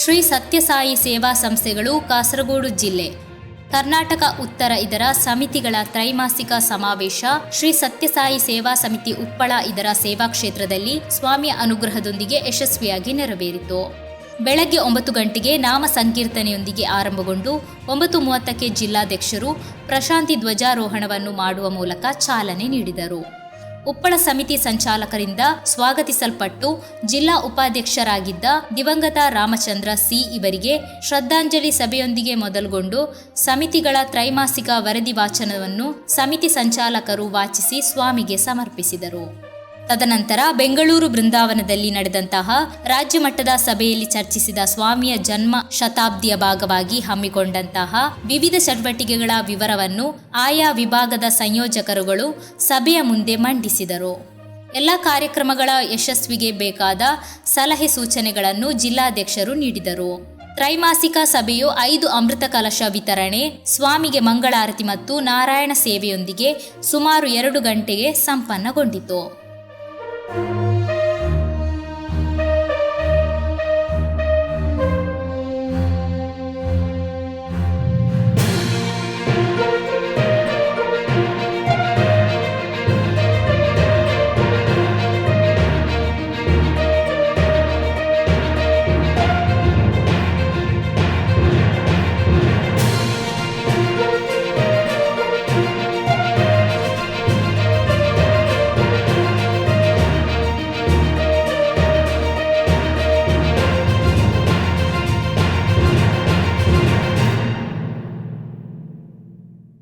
ಶ್ರೀ ಸತ್ಯಸಾಯಿ ಸೇವಾ ಸಂಸ್ಥೆಗಳು ಕಾಸರಗೋಡು ಜಿಲ್ಲೆ. ಕರ್ನಾಟಕ ಉತ್ತರ ಇದರ ಸಮಿತಿಗಳ ತ್ರೈಮಾಸಿಕ ಸಮಾವೇಶ ಶ್ರೀ ಸತ್ಯಸಾಯಿ ಸೇವಾ ಸಮಿತಿ ಉಪ್ಪಳ ಇದರ ಸೇವಾ ಕ್ಷೇತ್ರದಲ್ಲಿ ಸ್ವಾಮಿಯ ಅನುಗ್ರಹದೊಂದಿಗೆ ಯಶಸ್ವಿಯಾಗಿ ನೆರವೇರಿತು. ಬೆಳಗ್ಗೆ ಒಂಬತ್ತು ಗಂಟೆಗೆ ನಾಮ ಸಂಕೀರ್ತನೆಯೊಂದಿಗೆ ಆರಂಭಗೊಂಡು ಒಂಬತ್ತು ಮೂವತ್ತಕ್ಕೆ ಜಿಲ್ಲಾಧ್ಯಕ್ಷರು ಪ್ರಶಾಂತಿ ಧ್ವಜಾರೋಹಣವನ್ನು ಮಾಡುವ ಮೂಲಕ ಚಾಲನೆ ನೀಡಿದರು. ಉಪ್ಪಳ ಸಮಿತಿ ಸಂಚಾಲಕರಿಂದ ಸ್ವಾಗತಿಸಲ್ಪಟ್ಟು ಜಿಲ್ಲಾ ಉಪಾಧ್ಯಕ್ಷರಾಗಿದ್ದ ದಿವಂಗತ ರಾಮಚಂದ್ರ ಸಿ ಇವರಿಗೆ ಶ್ರದ್ಧಾಂಜಲಿ ಸಭೆಯೊಂದಿಗೆ ಮೊದಲುಗೊಂಡು ಸಮಿತಿಗಳ ತ್ರೈಮಾಸಿಕ ವರದಿ ವಾಚನವನ್ನು ಸಮಿತಿ ಸಂಚಾಲಕರು ವಾಚಿಸಿ ಸ್ವಾಮಿಗೆ ಸಮರ್ಪಿಸಿದರು. ತದನಂತರ ಬೆಂಗಳೂರು ಬೃಂದಾವನದಲ್ಲಿ ನಡೆದಂತಹ ರಾಜ್ಯ ಮಟ್ಟದ ಸಭೆಯಲ್ಲಿ ಚರ್ಚಿಸಿದ ಸ್ವಾಮಿಯ ಜನ್ಮ ಶತಾಬ್ದಿಯ ಭಾಗವಾಗಿ ಹಮ್ಮಿಕೊಂಡಂತಹ ವಿವಿಧ ಚಟುವಟಿಕೆಗಳ ವಿವರವನ್ನು ಆಯಾ ವಿಭಾಗದ ಸಂಯೋಜಕರುಗಳು ಸಭೆಯ ಮುಂದೆ ಮಂಡಿಸಿದರು. ಎಲ್ಲ ಕಾರ್ಯಕ್ರಮಗಳ ಯಶಸ್ವಿಗೆ ಬೇಕಾದ ಸಲಹೆ ಸೂಚನೆಗಳನ್ನು ಜಿಲ್ಲಾಧ್ಯಕ್ಷರು ನೀಡಿದರು. ತ್ರೈಮಾಸಿಕ ಸಭೆಯು ಐದು ಅಮೃತ ಕಲಶ ವಿತರಣೆ, ಸ್ವಾಮಿಗೆ ಮಂಗಳಾರತಿ ಮತ್ತು ನಾರಾಯಣ ಸೇವೆಯೊಂದಿಗೆ ಸುಮಾರು ಎರಡು ಗಂಟೆಗೆ ಸಂಪನ್ನಗೊಂಡಿತು. Thank you.